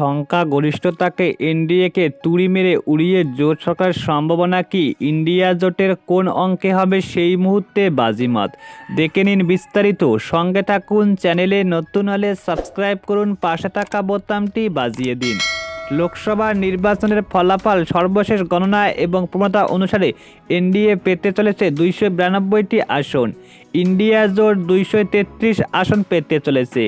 সংখ্যাগরিষ্ঠতাকে এনডিএকে তুড়ি মেরে উড়িয়ে জোট সরকারের সম্ভাবনা কি? ইন্ডিয়া জোটের কোন অঙ্কে হবে সেই মুহূর্তে বাজিমাত। দেখে নিন বিস্তারিত। সঙ্গে থাকুন, চ্যানেলে নতুন হলে সাবস্ক্রাইব করুন, পাশে থাকা বোতামটি বাজিয়ে দিন। লোকসভা নির্বাচনের ফলাফল, সর্বশেষ গণনা এবং প্রবণতা অনুসারে এনডিএ পেতে চলেছে দুইশো বিরানব্বইটি আসন। ইন্ডিয়া জোট দুইশো তেত্রিশ আসন পেতে চলেছে।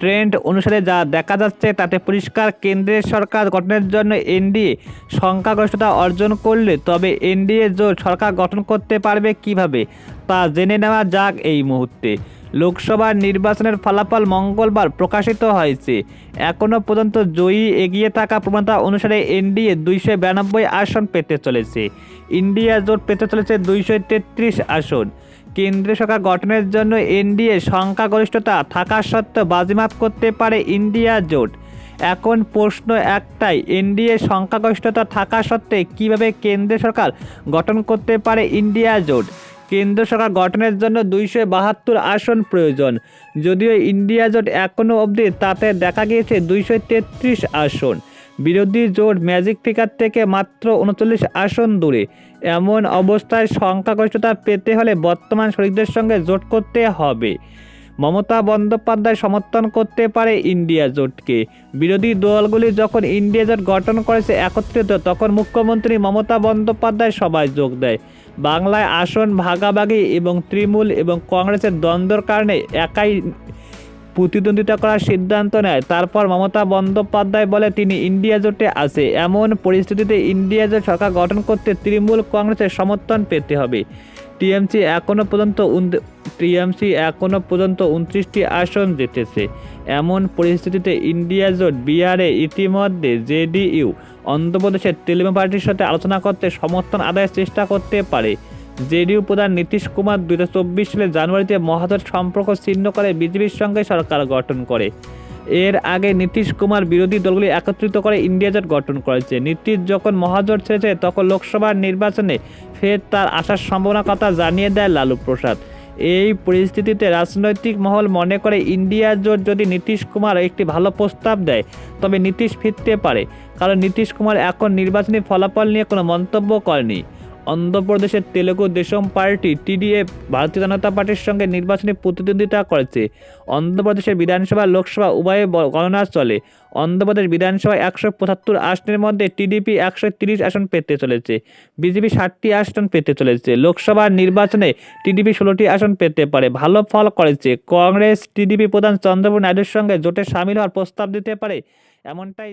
ট্রেন্ড অনুসারে যা দেখা যাচ্ছে তাতে পরিষ্কার কেন্দ্রের সরকার গঠনের জন্য এনডিএ সংখ্যাগরিষ্ঠতা অর্জন করলে তবে এনডিএ জোট সরকার গঠন করতে পারবে কীভাবে তা জেনে নেওয়া যাক এই মুহূর্তে। লোকসভা নির্বাচনের ফলাফল মঙ্গলবার প্রকাশিত হয়েছে। এখনও পর্যন্ত জয়ী এগিয়ে থাকা প্রবণতা অনুসারে এনডিএ দুইশো বিরানব্বই আসন পেতে চলেছে। ইন্ডিয়া জোট পেতে চলেছে দুইশো তেত্রিশ আসন। কেন্দ্রীয় সরকার গঠনের জন্য এনডিএ সংখ্যাগরিষ্ঠতা থাকা সত্ত্বেও বাজিমাত করতে পারে ইন্ডিয়া জোট। এখন প্রশ্ন একটাই, এনডিএ সংখ্যাগরিষ্ঠতা থাকা সত্ত্বে কীভাবে কেন্দ্রীয় সরকার গঠন করতে পারে ইন্ডিয়া জোট? কেন্দ্র সরকার গঠনের জন্য দুইশো বাহাত্তর আসন প্রয়োজন। যদিও ইন্ডিয়া জোট এখনও অবধি তাতে দেখা গিয়েছে দুইশো তেত্রিশ আসন। বিরোধী জোট ম্যাজিক ফিগার থেকে মাত্র উনচল্লিশ আসন দূরে। এমন অবস্থায় সংখ্যাগরিষ্ঠতা পেতে হলে বর্তমান শরিকদের সঙ্গে জোট করতে হবে। মমতা বন্দ্যোপাধ্যায় সমর্থন করতে পারে ইন্ডিয়া জোটকে। বিরোধী দলগুলি যখন ইন্ডিয়া জোট গঠন করেছে একত্রিত, তখন মুখ্যমন্ত্রী মমতা বন্দ্যোপাধ্যায় সবাই যোগ দেয়। বাংলায় আসন ভাগাভাগি এবং তৃণমূল এবং কংগ্রেসের দ্বন্দ্বর কারণে একাই প্রতিদ্বন্দ্বিতা করার সিদ্ধান্ত নেয়। তারপর মমতা বন্দ্যোপাধ্যায় বলে তিনি ইন্ডিয়া জোটে আছে। এমন পরিস্থিতিতে ইন্ডিয়া জোট সরকার গঠন করতে তৃণমূল কংগ্রেসের সমর্থন পেতে হবে। টিএমসি এখনও পর্যন্ত টিএমসি এখনও পর্যন্ত উনত্রিশটি আসন জিতেছে। এমন পরিস্থিতিতে ইন্ডিয়া জোট বিহারে ইতিমধ্যে জেডিইউ, অন্ধ্রপ্রদেশের তেলেগু পার্টির সাথে আলোচনা করতে সমর্থন আদায়ের চেষ্টা করতে পারে। জেডিইউ প্রধান নীতিশ কুমার দু হাজার চব্বিশ সালের জানুয়ারিতে মহাজোট সম্পর্ক ছিন্ন করে বিজেপির সঙ্গে সরকার গঠন করে। এর আগে নীতিশ কুমার বিরোধী দলগুলি একত্রিত করে ইন্ডিয়া জোট গঠন করেছে। নীতিশ যখন মহাজোট ছেড়েছে, তখন লোকসভার নির্বাচনে ফের তার আসার সম্ভাবনার কথা জানিয়ে দেয় লালু প্রসাদ। এই পরিস্থিতিতে রাজনৈতিক মহল মনে করে ইন্ডিয়া জোট যদি নীতিশ কুমার একটি ভালো প্রস্তাব দেয়, তবে নীতিশ ফিরতে পারে। কারণ নীতিশ কুমার এখন নির্বাচনী ফলাফল নিয়ে কোনো মন্তব্য করেনি। অন্ধ্রপ্রদেশের তেলেগু দেশম পার্টি টিডিএফ ভারতীয় জনতা পার্টির সঙ্গে নির্বাচনী প্রতিদ্বন্দ্বিতা করেছে। অন্ধ্রপ্রদেশের বিধানসভা, লোকসভা উভয়ে গণনা চলে অন্ধ্রপ্রদেশ বিধানসভায় একশো পঁচাত্তর আসনের মধ্যে টিডিপি একশো তিরিশ আসন পেতে চলেছে। বিজেপি ষাটটি আসন পেতে চলেছে। লোকসভা নির্বাচনে টিডিপি ষোলোটি আসন পেতে পারে। ভালো ফল করেছে। কংগ্রেস টিডিপি প্রধান চন্দ্রবাবু নাইডুর সঙ্গে জোটে সামিল হওয়ার প্রস্তাব দিতে পারে, এমনটাই